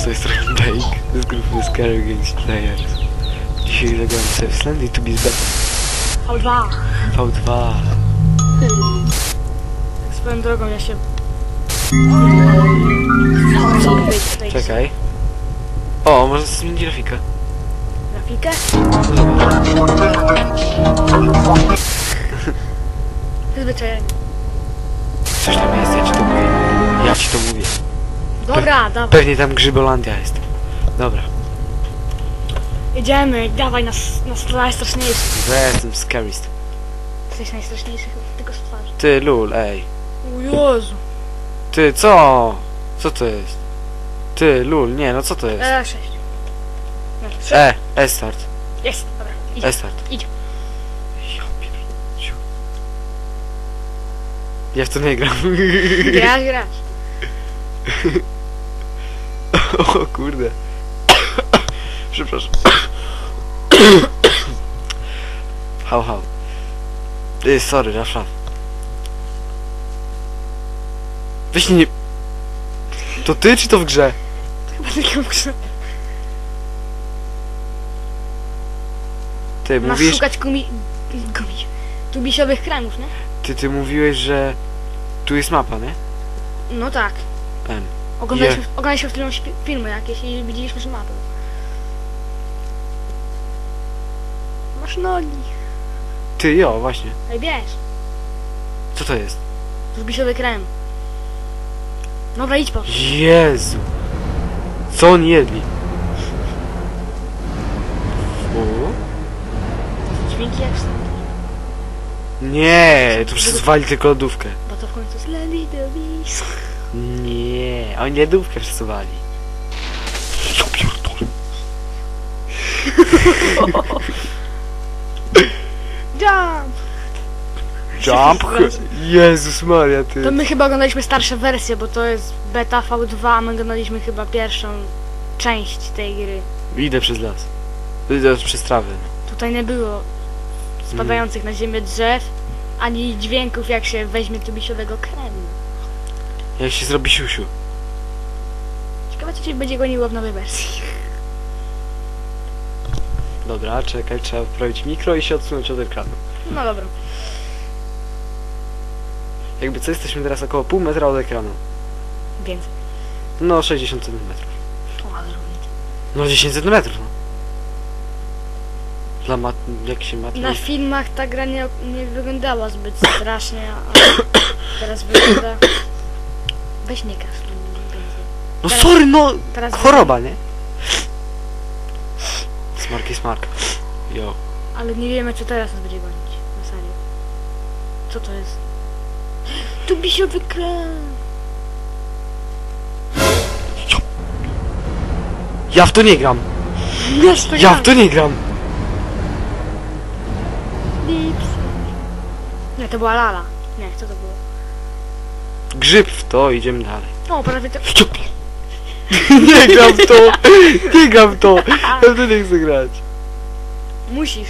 z tej strony Bake z grupy Scary Games Players. Dzisiaj zagramy sobie w Slendy to be better. V2. V2. Swoją drogą ja się... Czekaj. O, może zmienić grafikę. Grafikę? Przyzwyczajenie. Coś tam jest, ja ci to mówię. Ja ci to mówię. Dobra, dawaj. Pewnie tam Grzybolandia jest. Dobra. Jedziemy, dawaj nas, nas najstraszniejszy. Ja jestem scaryst. Jesteś najstraszniejszy tylko z twarzy. Ty, lul, ej. O Jezu. Ty, co? Co to jest? Ty, lul, nie, no co to jest? E, 6. E, E-start. Jest, dobra, idź. E-start. Idź. Ja pierdziu. Ja w to nie gram. Grasz, grasz. O kurde. Przepraszam. Hał, hał. Ty, sorry, raf, raf. Weź nie... To ty, czy to w grze? Chyba tylko muszę Ty, Masz mówisz... szukać gumi... gumi... Tubisiowych kremów, nie? Ty, ty mówiłeś, że... Tu jest mapa, nie? No tak. Oglądaliśmy, oglądaliśmy w filmie filmy jakieś i widzieliśmy, że mapy. Masz nogi. Ty, jo, właśnie. Ej, bierz. Co to jest? Tubisiowy krem. Dobra, idź po. Jezu! Co oni jedli? U? Dźwięki jak stąd. Nie, tu przesuwali tylko lodówkę. Bo to w końcu jest Lenny the Beast. Nie, oni lodówkę przesuwali. Ja pierdolę. Jump! Jump? Jezus Maria, ty. To my chyba oglądaliśmy starsze wersje, bo to jest beta V2, a my oglądaliśmy chyba pierwszą część tej gry. Idę przez las. Idę przez trawę. Tutaj nie było spadających na ziemię drzew, ani dźwięków jak się weźmie tubisiowego kremu. Jak się zrobi siusiu? Ciekawe co się będzie goniło w nowej wersji. Dobra, czekaj, trzeba wprawić mikro i się odsunąć od ekranu. No dobra. Jakby co, jesteśmy teraz około pół metra od ekranu. Więcej. No, 60 cm. O, ale różnica. No, 10 cm, no. Dla mat... jak się mat... Na filmach ta gra nie, nie wyglądała zbyt strasznie, a teraz wygląda... Weź nie każ. No teraz- sorry, no! Teraz Choroba, nie? Smark jest Mark. Jo. Ale nie wiemy, czy teraz nas będzie gonić. Na serio. Co to jest? Tubisiowy krem! Ja w to nie gram! Wiesz, to Ja w to nie gram! Lips. Nie, to była lala. Nie, co to było? Grzyb w to, idziemy dalej. O, prawie to... nie gram w to! Nie gram w to! Ja w to nie chcę grać. Musisz.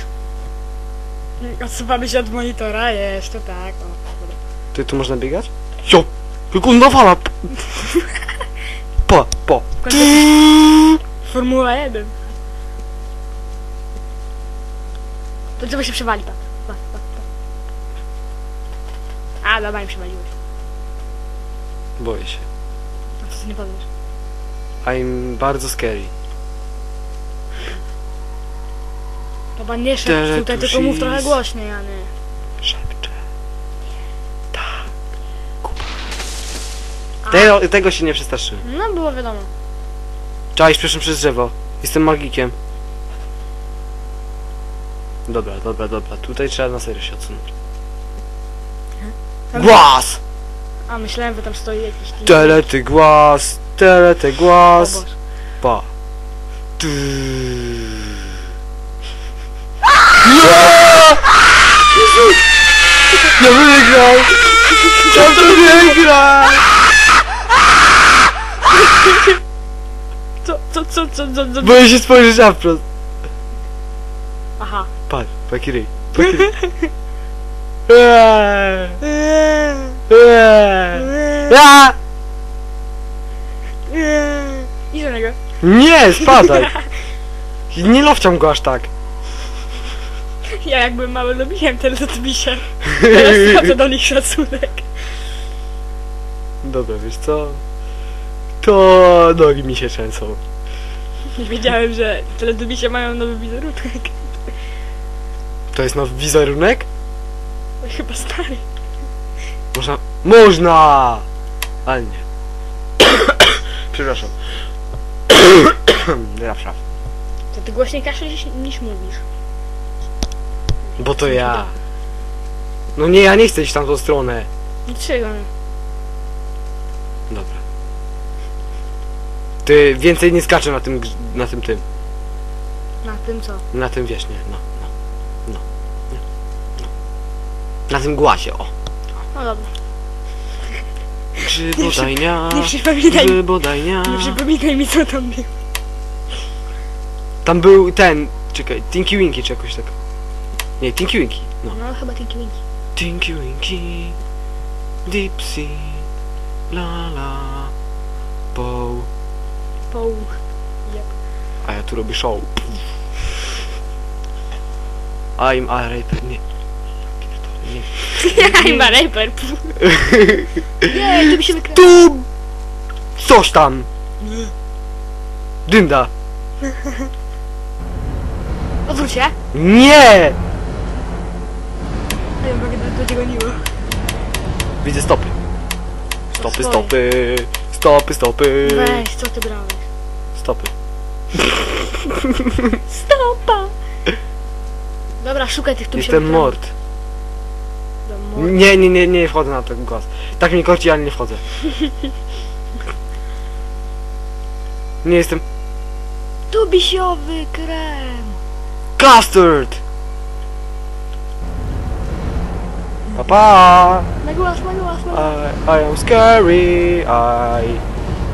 Odsuwamy się od monitora, jeszcze tak. O, dobra. Ty tu można biegać? Jo! Tylko nawala! Po, po. W końcu Formuła 1. To trzeba się przewali, patrz. patrz, patrz, patrz. A, dobra, mi przewaliłeś. Boję się. A co ty nie powiesz? I'm bardzo scary. Chyba nie Tele tutaj, tu tylko mów trochę głośniej, a nie. Szepcze. Tak. Kupa. Tego, tego się nie przestraszyłem. No, było wiadomo. Czaisz, przeszłem przez drzewo. Jestem magikiem. Dobra, dobra, dobra. Tutaj trzeba na serio się odsunąć. Głaz! A, myślałem, że tam stoi jakiś... team. Telety głaz, telety głaz. Pa. Ty. Ja wygrał! Ja to wygrał! Co, co, co, co, co, co? Boję się spojrzeć na wprost. Aha. Patrz, paki ryj. Idź do niego. Nie, spadaj! Nie lowciam go aż tak. Ja jak byłem mały lubiłem teletubbisie. Teraz tracę do nich szacunek. Dobra, wiesz co? To nogi mi się trzęsą. Nie wiedziałem, że teletubbisie mają nowy wizerunek. To jest nowy wizerunek? Chyba stary. Można... Można! Ale nie. Przepraszam. Zawsze. To ty głośniej kaszlesz niż mówisz. Bo to ja. No nie, ja nie chcę iść w tamtą stronę. Dlaczego nie? Dobra. Ty więcej nie skaczę na tym, grz- na tym tym. Na tym co? Na tym wiesz, nie, no, no, Na tym głasie, o. No dobra. Grzybodajnia, Nie przypominaj grzybodajnia. Nie przypominaj mi co tam było. Tam był ten, czekaj, Tinky Winky czy jakoś tak. Nie, Tinky Winky, no. No chyba Tinky Winky. Tinky Winky, Dipsy, la la, Bow. Poł. Yep. A ja tu robię show. I'm a raper, nie. Nie. I'm a raper. Nie, tu mi się wykra... Tu! Coś tam! Dynda! Odwróć się. Nie! A ja mogę do, do tego niło. Widzę stopy. Stopy, swoje. stopy, stopy, stopy, Weź, co ty brałeś? stopy. Stopa! Dobra, szukaj tych tu mi się Jestem wykrało. mord. Nie, nie, nie, nie wchodzę na ten głos. Tak mnie korci, ale nie wchodzę. Nie jestem... Tubisiowy krem. Custard! Pa, pa. Na głos, na głos, na głos. I, I am scary, I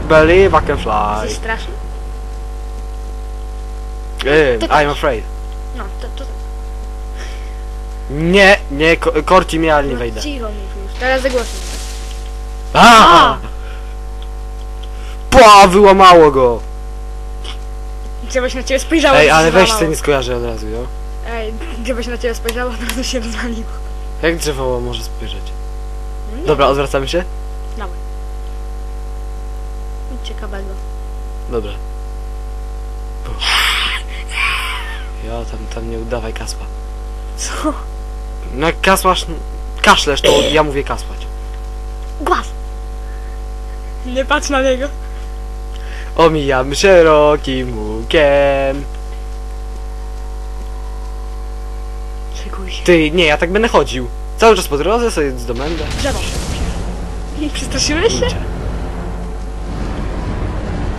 believe I can fly. Jesteś straszny? Eh, To I'm afraid. No, to, to. Nie, nie, ko korci mnie, ale nie no, wejdę. Cicho mów już, teraz zagłosuj. A! A! Pła, wyłamało go! Gdybyś na ciebie spojrzała, Ej, to ale weź złamało. nie skojarzę od razu, jo? Ej, gdybyś na ciebie spojrzała, to to się rozwaliło. Jak drzewo może spojrzeć? No nie, Dobra, odwracamy się? Dawaj. Nic ciekawego. Dobra. Jo, tam, tam nie udawaj kasła. Co? No jak kasłasz, kaszlesz, to ja mówię kasłać. Głaz! Nie patrz na niego. Omijam szerokim łukiem. Szykuj się. Ty, nie, ja tak będę chodził. Cały czas po drodze sobie zdobędę. Drzewo. Przestraszyłeś się? Kurczę.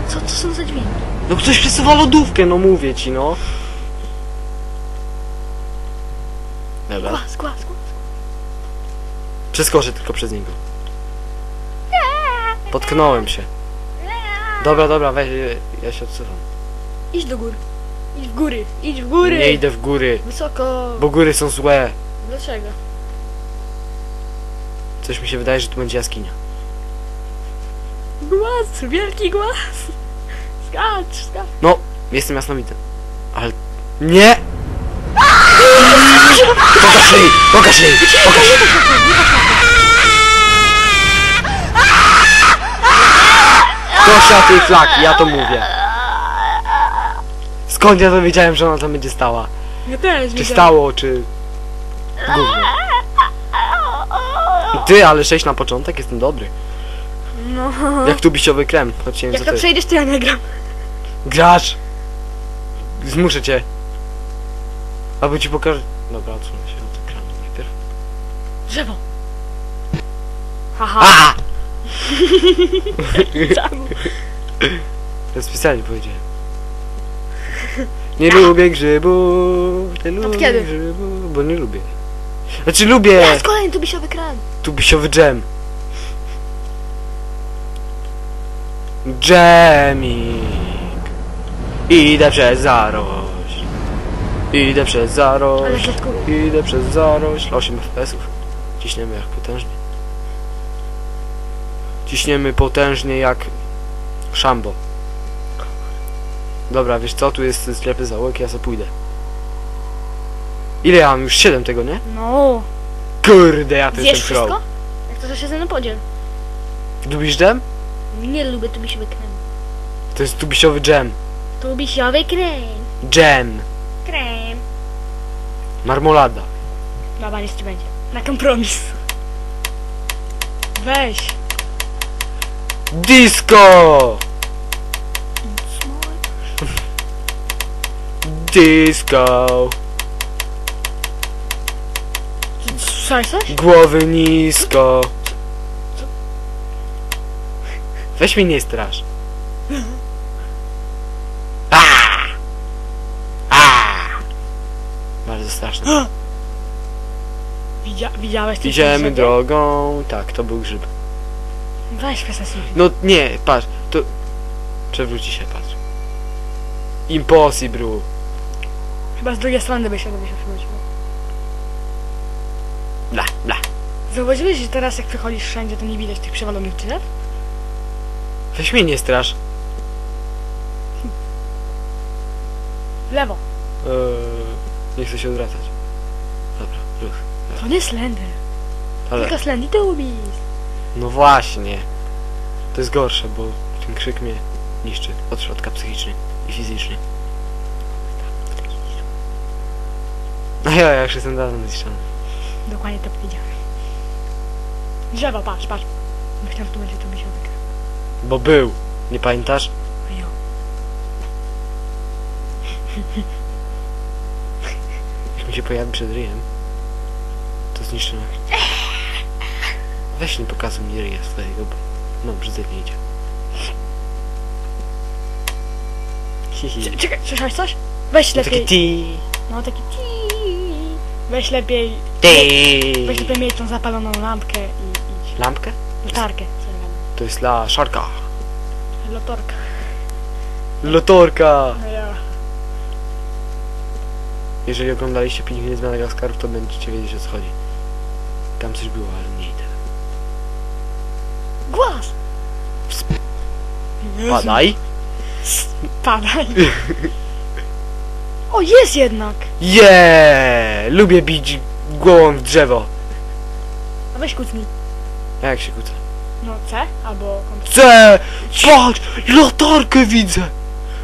Co to są za dźwięki? No ktoś przesuwa lodówkę, no mówię ci, no. Dobra. Głaz, głaz, głaz. Przeskoczę tylko przez niego. Potknąłem się. Dobra, dobra, weź, ja się odsuwam. Idź do góry. Idź w góry. Idź w góry. Nie idę w góry, Wysoko. bo góry są złe. Dlaczego? Coś mi się wydaje, że tu będzie jaskinia. Głaz, wielki głaz. Skacz, skacz. No, jestem jasnowity. Ale... Nie! Pokaż jej! Pokaż jej! Pokaż jej! Kosia tej flaki, ja to mówię. Skąd ja to wiedziałem, że ona tam będzie stała? Ja też Czy stało, czy... Gówno. Ty, ale 6 na początek, jestem dobry. No. Jak tu bisiowy krem, choć nie wiem Jak co to to jest. przejdziesz, to ja nie gram. Grasz! Zmuszę cię. Albo ci pokażę... Dobra, odsunę się od ekranu najpierw. Drzewo. Haha. A! Czemu? Ja specjalnie powiedziałem. Nie lubię grzybów, nie lubię kiedy? grzybów, bo nie lubię. Znaczy lubię Jest kolejny tubisiowy krem. tu bisiowy dżem. Dżemik. Idę przez zarośl. Idę przez klatkuję. Idę przez zarośl. 8 FPS-ów. Ciśniemy jak potężnie. Ciśniemy potężnie jak szambo. Dobra, wiesz co, tu jest sklepy załóg, ja sobie pójdę. Ile ja mam? Już 7 tego, nie? No. Kurde, ja to Zjesz jestem pro. wszystko? Jak to, że się ze mną podziel. Lubisz dżem? Nie lubię tubisiowy krem. To jest tubisiowy dżem. Tubisiowy krem. Dżem. Krem. Marmolada. Dobra, nic ci będzie. Na kompromis. Weź. Disco! Disco! Słyszałeś coś? Głowy nisko. Weź mnie nie strasz. A! A! Bardzo straszne. Widzia widziałeś coś Idziemy drogą. Tak, to był grzyb. Weź przestań No nie, patrz, to... Przewróci się, patrz. Impossible. Chyba z drugiej strony by się by się przewróciło. Bla, bla. Zauważyłeś, że teraz jak przechodzisz wszędzie, to nie widać tych przewalonych drzew? Weź mnie nie strasz. W lewo. Eee, nie chcę się odwracać. To nie Slender. Ale, Tylko Slendy Tubis. no właśnie. To jest gorsze, bo ten krzyk mnie niszczy od środka psychicznie i fizycznie. A ja, ja już jestem dawno zniszczony. Dokładnie to powiedziałem. Drzewo, patrz, patrz. Myślałem, że tu będzie to miesiąc. Bo był. Nie pamiętasz? Jo. Jak mi się pojawi przed ryjem, to zniszczymy. Weź nie pokazuj mi ryja swojego, bo mam brzydzenie idzie. Hihi. Czekaj, słyszałeś coś? Weź No lepiej. taki ti. No taki ti. Weź lepiej. Ti. Weź lepiej mieć tą zapaloną lampkę i idź. Lampkę? Latarkę. co ja gadam. To jest la szarka. Lotorka. Lotorka. No ja. Jeżeli oglądaliście Pingwiny z Madagaskarów, to będziecie wiedzieć o co chodzi. Tam coś było, ale nie idę. Głaz! Padaj. Padaj. O, jest jednak! Jeee! Lubię bić głową w drzewo. A weź kucnij. Jak się kłócę? No C albo kontrol. C! Patrz! Lotorkę widzę!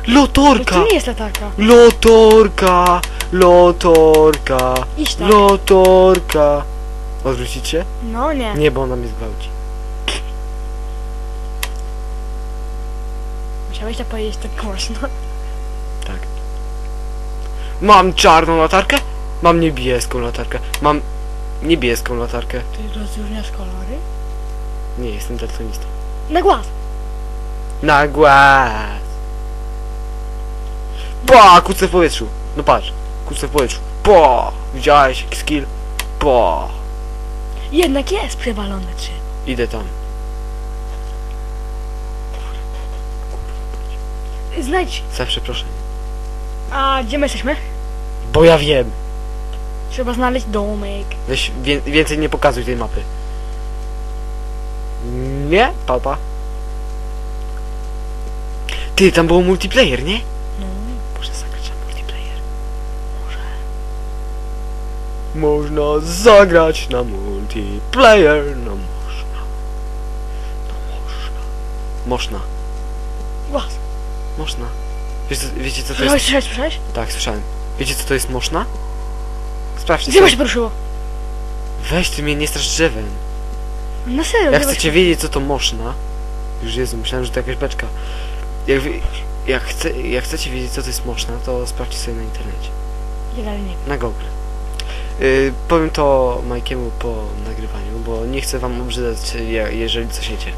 No Lotorka! to nie jest latarka. Lotorka! Lotorka! Tak. Lotorka! Odwrócić się? No nie. Nie, bo ona mnie zgwałci. Musiałeś to powiedzieć tak głośno. Tak. Mam czarną latarkę? Mam niebieską latarkę. Mam niebieską latarkę. Ty rozróżniasz kolory? Nie, jestem daltonistą. Na głaz! Na głaz! Pa! Kucę w powietrzu. No patrz. Kucę w powietrzu. Pa! Widziałeś skill? Pa! Jednak jest przewalone drzewo. Idę tam. Znajdź. Za przeproszenie. A gdzie my jesteśmy? Bo ja wiem. Trzeba znaleźć domek. Weź wie, więcej nie pokazuj tej mapy. Nie? Papa. Ty, tam było multiplayer, nie? Można zagrać na multiplayer. No można. No można. Można. Głaz. Można. Wiecie, wiecie co to jest? słyszałeś, słyszałeś? Tak, słyszałem. Wiecie co to jest można? Sprawdźcie sobie. się poruszyło. Weź ty mnie nie strasz drzewem. Na serio, Jak chcecie wiedzieć co to można, już Jezu, myślałem, że to jakaś beczka. Jak, jak, chce, jak chcecie wiedzieć co to jest można, to sprawdźcie sobie na internecie. Dalej nie wiem. Na Google. Yy, powiem to Majkiemu po nagrywaniu, bo nie chcę wam obrzydzać, je- jeżeli coś wiecie.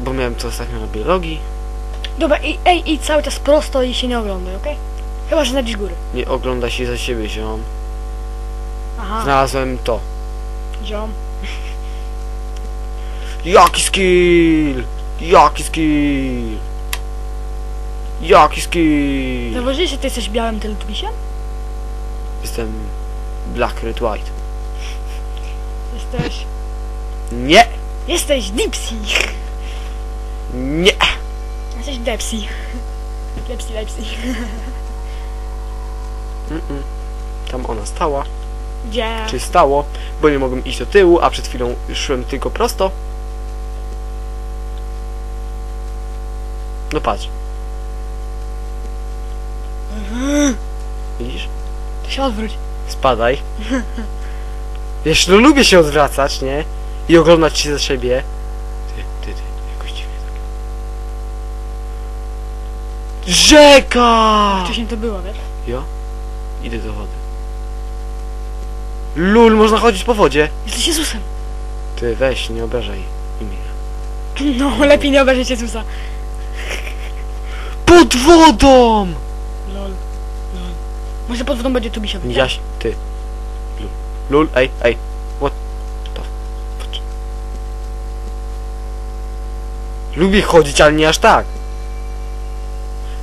Bo miałem to ostatnio na biologii. Dobra, i, ej, i cały czas prosto i się nie oglądaj, okej? Chyba, że znajdziesz góry. Nie ogląda się za siebie, ziom. Aha, Znalazłem to. ziom. Jaki skill! Jaki skill! Jaki skill! Zauważyłeś, że ty jesteś białym teletubisiem? Jestem Black Red White. Jesteś... Nie! Jesteś Dipsy! Nie! Jesteś Lepsi. Lepsi, lepsi. Mm-mm. Tam ona stała. Gdzie? Czy stało, bo nie mogłem iść do tyłu, a przed chwilą szłem tylko prosto. No patrz. Się odwróć. Spadaj. Wiesz, no lubię się odwracać, nie? I oglądać się za siebie. Ty, ty, ty, jakoś dziwnie tak. Rzeka! Wcześniej to było, wiesz? Jo? Idę do wody. Lul, można chodzić po wodzie. Jesteś Jezusem. Ty, weź, nie obrażaj imienia. No, lepiej nie obejrzeć Jezusa. Pod wodą! Lol. Może pod wodą będzie tu się Widziałaś? Ty. Lul. Lul, ej, ej. What. Patrz. Lubię chodzić, ale nie aż tak.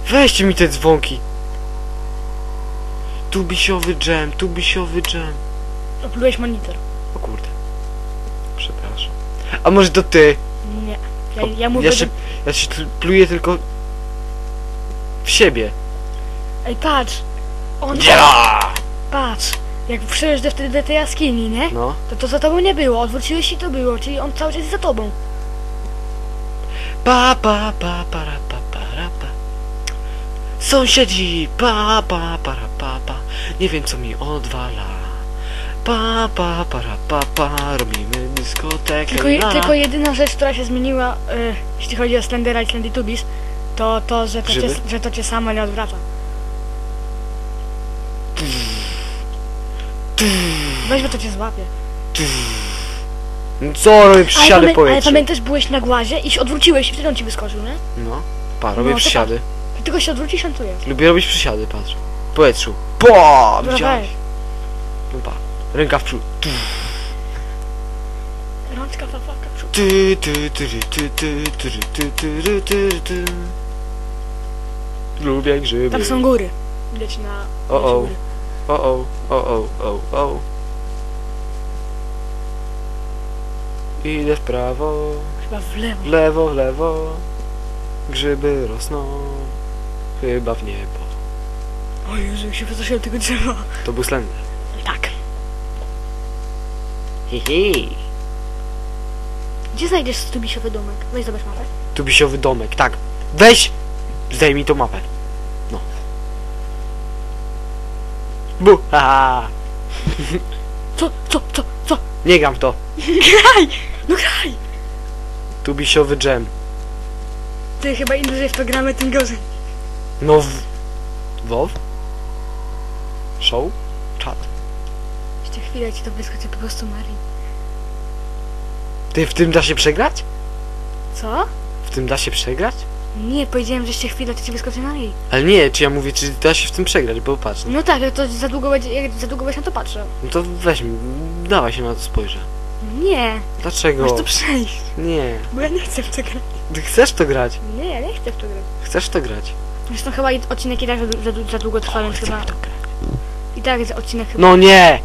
Weźcie mi te dzwonki. Tubisiowy dżem, tubisiowy dżem. Oplułeś monitor. O kurde. Przepraszam. A może to ty? Nie. Ja, ja mówię... Ja się, ja się pluję tylko... W siebie. Ej, patrz. On... Ja! Patrz. Jak do, wtedy do tej jaskini, nie? No. To to za tobą nie było. Odwróciłeś i to było. Czyli on cały czas jest za tobą. Pa, pa, pa, para, pa, para, pa. Sąsiedzi, pa, pa, para, pa, pa. Nie wiem co mi odwala. Pa, pa, para, pa, pa. Robimy dyskotekę. Tylko, je- la. tylko jedyna rzecz, która się zmieniła, y, jeśli chodzi o Slendera i Slendytubis, to to, że to, cię, że to cię samo nie odwraca. Weźmy to cię złapie. Co robię przysiady ale, ale pamiętasz, byłeś na głazie i się odwróciłeś i wtedy on ci wyskoczył, nie? No, pa, robię No, przysiady. Ty tylko się odwrócisz, on tu jest. Lubię robić przysiady, patrz. Powietrzu. Po! Widziałeś? No pa. Ręka w przód. Rączka, fafaka, przód. Ty, ty, ty, ty, ty, ty, ty, ty, ty. Lubię grzyby. Tam są góry. Na... O, o. góry. O, o, o, o, o, o. Idę w prawo, Chyba w lewo. w lewo, w lewo. Grzyby rosną. Chyba w niebo. O Jezu, jak się wystraszyłem tego drzewa. To był Slender. Tak. Hihi. Gdzie znajdziesz stubisiowy domek? Weź zobacz mapę. Tubisiowy domek, tak. Weź! Zdejmij tą mapę. No. Bu! Haha! Co, co, co, co? Nie gram w to. Graj! No graj! Tubisiowy dżem. Ty chyba im dłużej w to gramy, tym gorzej. No w... WoW? Show? Czat. Jeszcze chwilę ci to wyskoczy po prostu Marii. Ty w tym da się przegrać? Co? W tym da się przegrać? Nie, powiedziałem, że jeszcze chwilę to ci wyskoczy Marii. Ale nie, czy ja mówię, czy da się w tym przegrać, bo patrz. No, tak, ale to za długo będzie, jak za długo będziesz na to patrzył. no to weź mi, dawaj się na to spojrzę. Nie, Dlaczego? masz to przejść, Nie. bo ja nie chcę w to grać. Ty chcesz to grać. Nie, ja nie chcę w to grać. Chcesz to grać. Zresztą chyba i odcinek i tak za, za, za długo trwa, więc chyba... I tak jest odcinek chyba... No nie!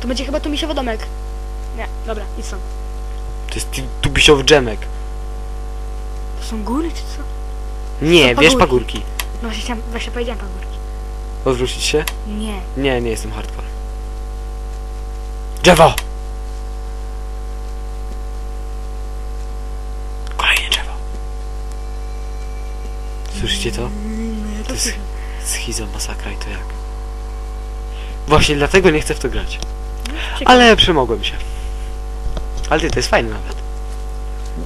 To będzie chyba tu misiowy domek. Nie, dobra, idź stąd. To jest tu- tubisiowy dżemek. To są góry czy co? Nie, wiesz pagórki. pagórki. No właśnie chciałam, właśnie powiedziałem pagórki. Odwrócić się? Nie. Nie, nie jestem hardcore. Drzewo! Kolejne drzewo. Słyszycie to? Mm, ja To to jest słyszę. schizo, masakra i to jak? Właśnie dlatego nie chcę w to grać. Ciekawe. Ale przemogłem się. Ale ty, to jest fajne nawet.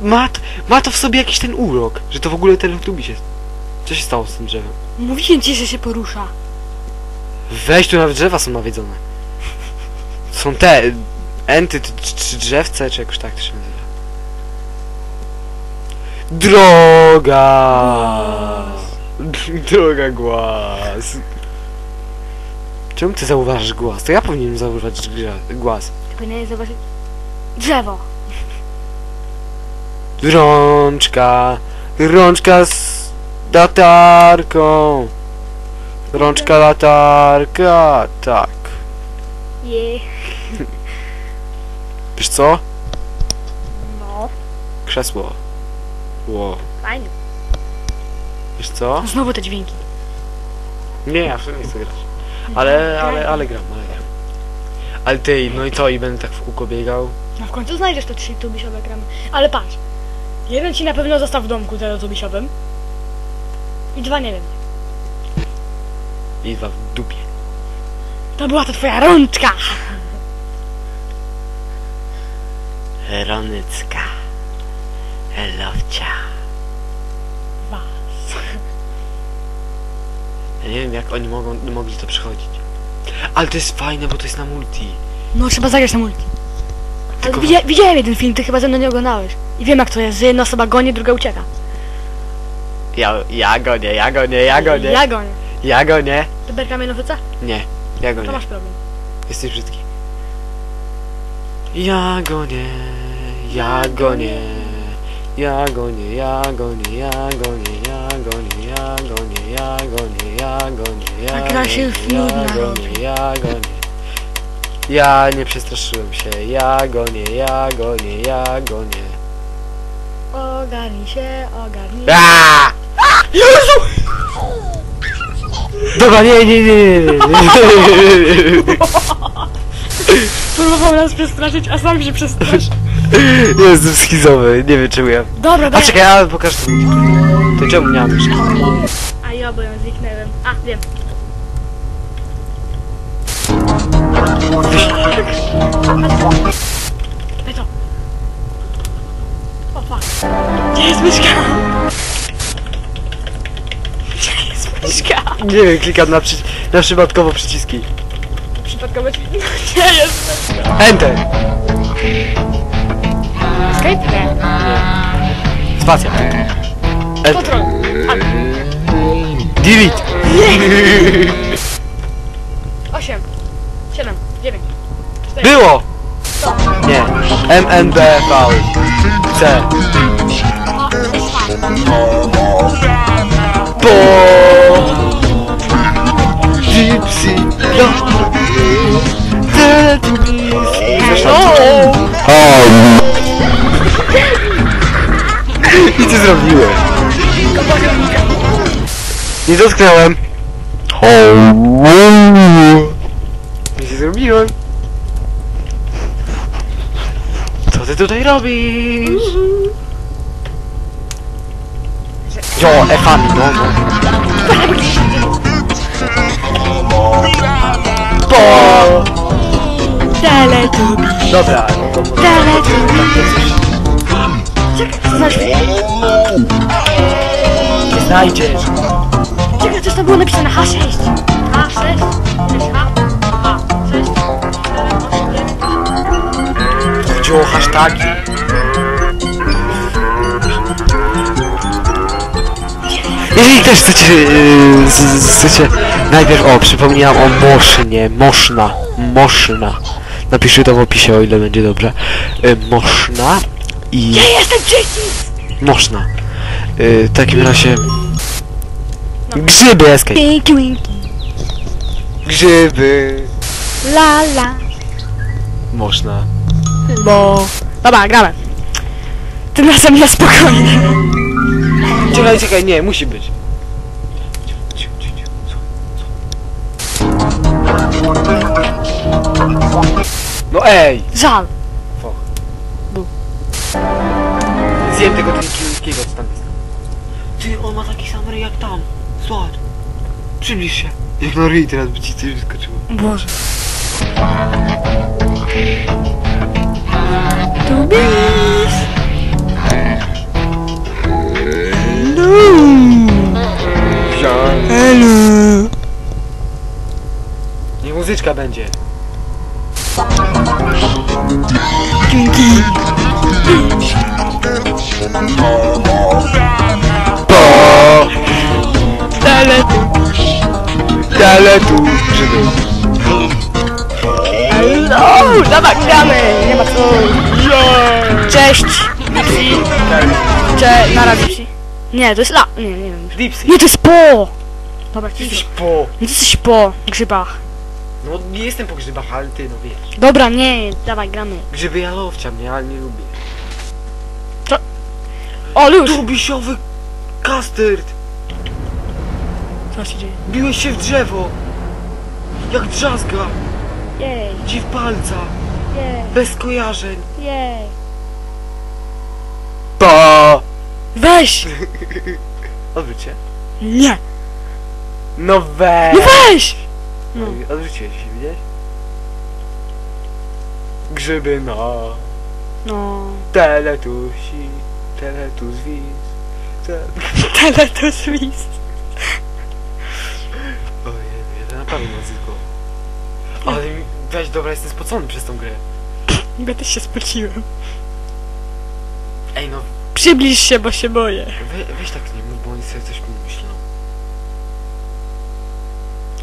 Ma, ma to w sobie jakiś ten urok, że to w ogóle ten lubi się. Co się stało z tym drzewem? Mówiłem ci, że się porusza. Weź, tu nawet drzewa są nawiedzone. Są te, enty, czy, drzewce, czy jakoś tak to się nazywa. Droga! Droga głaz. Czemu ty zauważasz głaz? To ja powinienem zauważyć głaz. Ty powinieneś zobaczyć... Drzewo. Rączka, rączka z latarką. Rączka, latarka, tak. Je. Wiesz co? No, Krzesło. Ło. fajnie. Wiesz co? Znowu te dźwięki. Nie, ja w sumie nie chcę grać. Ale, ale, ale gram, ale gram. Ale ty, no i co? I będę tak w kółko biegał? No w końcu znajdziesz te trzy tubisiowe gramy. Ale patrz. Jeden ci na pewno został w domku teletubisiowym. I dwa nie wiem. I dwa w dupie. To była to twoja rączka! Ronycka. Elowcia. Was. Ja nie wiem jak oni mogą, mogli to przechodzić. Ale to jest fajne, bo to jest na multi. No trzeba zagrać na multi. Ale Tylko- widzia, widziałem jeden film, ty chyba ze mną nie oglądałeś. I wiem jak to jest, że jedna osoba goni, druga ucieka. Ja, ja go nie, ja go nie, ja go nie. Ja gonię. Ja go nie. Ty berkamy nowyca? Nie, ja go To nie. masz problem. Jesteś brzydki. Ja go nie, ja go nie. Ja go nie, ja go nie, ja go nie, ja go nie, ja go nie, ja go nie, ja go nie, ja Taka go się nie, nudna ja go robi. nie, ja go nie. Ja nie przestraszyłem się, ja go nie, ja go nie, ja go nie. Ogarnij się, ogarnij. Aaaa! Dobra, nie, nie, nie, nie, nie. Próbował nas przestraszyć, a sam się przestraszył. Jestem schizowy, nie wiem czemu ja... Dobra, A dobra. czekaj, ja pokażę to. To czemu nie mam myszki? A ja, bo ją zniknęłem. A, wiem to. O fuck. Gdzie jest myszka? Gdzie jest myszka? Nie wiem, klikam na, przy... na przypadkowo przyciski. Przypadkowo ci... Gdzie jest myszka? Enter! Escape? Nie. Spacja. Enter. Kontrol. A, Delete! osiem. Siedem. Dziewięć. Cztery. Było! Nie. MNBV. C. O, jest fajne. Po. Gypsy. Lord. Teletubbies. I co zrobiłem? Nie dotknąłem. Nic nie zrobiłem. Co ty tutaj robisz? Jo, Efami, no, no. Po! Teletubbies. Dobra, Teletubbies. Nie znajdziesz. Czekaj, coś tam było napisane H6. H6. 6H. 8, 9. Chodziło o hasztagi. Jeżeli też chcecie, yy, z- z- chcecie, najpierw, o, przypomniałam o Mosznie, Moszna, Moszna. Napiszę to w opisie, o ile będzie dobrze. Yy, Moszna i... Ja jestem czyścic! Moszna. Yy, w takim razie... No. Grzyby, escape. Winki, winki. Grzyby. La, la. Moszna. Bo... Dobra, gramy. Tym razem na spokojnie. Czekaj, czekaj, nie, musi być. No ej! Żal. Zjem tego drinkiego, co tam jest. Ty, on ma taki sam ryj jak tam. Zobacz. Przybliż się. Jak na ryj teraz by ci coś wyskoczyło. Boże. Tubis. Hello. Niech muzyczka będzie. Dzięki. Po! Teletubbies. Ale tu grzyby. Hello. Dobra, gramy. Nie ma co. Cześć. Dipsy. Cze... Na razie Dipsy. Nie, to jest la... Nie, nie wiem. Dipsy. Nie, to jest po. Dobra, Jesteś cicho. po. Nie, jesteś po grzybach. No nie jestem po grzybach, ale ty no wiesz. Dobra, nie, dawaj, gramy. Grzyby jalowcia mnie, ale nie lubię. O, już! Tubisiowy custard. Co się dzieje? Biłeś się w drzewo! Jak drzazga! Jej, Dziw palca! jej, Bez kojarzeń! jej. Pa! Weź! Odwróćcie. Nie! No weź! No weź! No. Odwróciłeś się, widziałeś? Grzyby na No. teletusi, teletuzwis. Te... Teletubbis. Ojej, ja naprawdę mam tylko. Ale mi- weź, dobra, jestem spocony przez tą grę. Ja też się spociłem. Ej no, Przybliż się, bo się boję. we, weź tak nie mów, bo oni sobie coś myślą.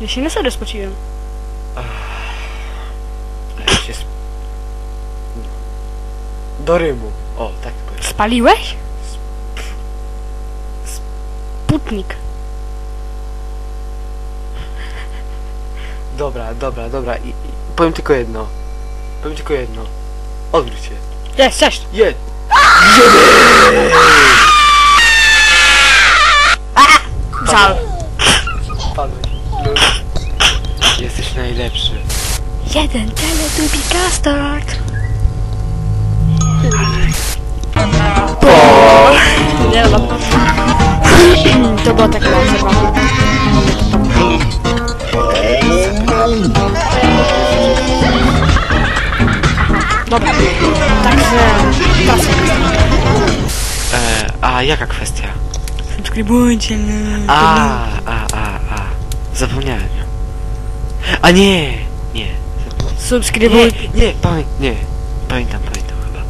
Ja się na serio spociłem. Się sp... Do rymu. O, tak powiem. Spaliłeś? Putnik. Dobra, dobra, dobra. I, i powiem tylko jedno. Powiem tylko jedno. Odwróć się. Jest, cześć! Je! Żal. Padłeś. Luz. Jesteś najlepszy. Jeden Teletubby Custard. Nie no. To była taka zabawa. Dobra, także teraz E, a jaka kwestia? subskrybujcie na A, a, a, a. Zapomniałem. A nie, nie. Nie, Subskrybuj. nie, pamię nie. Pamiętam, pamiętam chyba.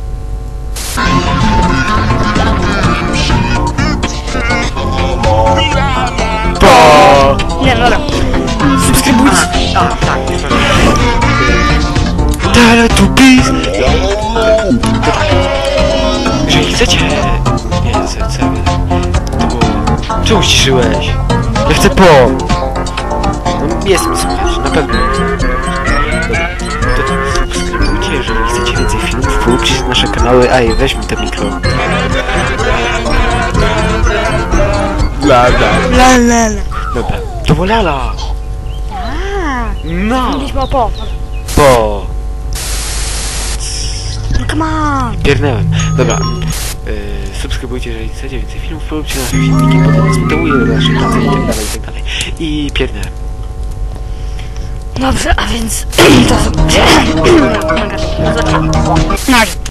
Po. Nie, no dobra. Subskrybujcie. A, tak, Teletubbies! Chcecie... Nie, co, co? To było... Czemu ściszyłeś? Ja chcę po! No, jest mi słychać, na pewno. Dobra, to subskrybujcie, jeżeli chcecie więcej filmów, połóżcie nasze kanały. Ej, weź mi to mikro. La, la. La la. Dobra, to wolala! A, No! Mówiliśmy o po. Po! No come on. Piernęłem. Dobra. Subskrybujcie, jeżeli chcecie więcej filmów, polubcie nasze filmiki, potem nas motywuje do naszej pracy i tak dalej, i tak dalej. I piernęłem. Dobrze, a więc to... Razie.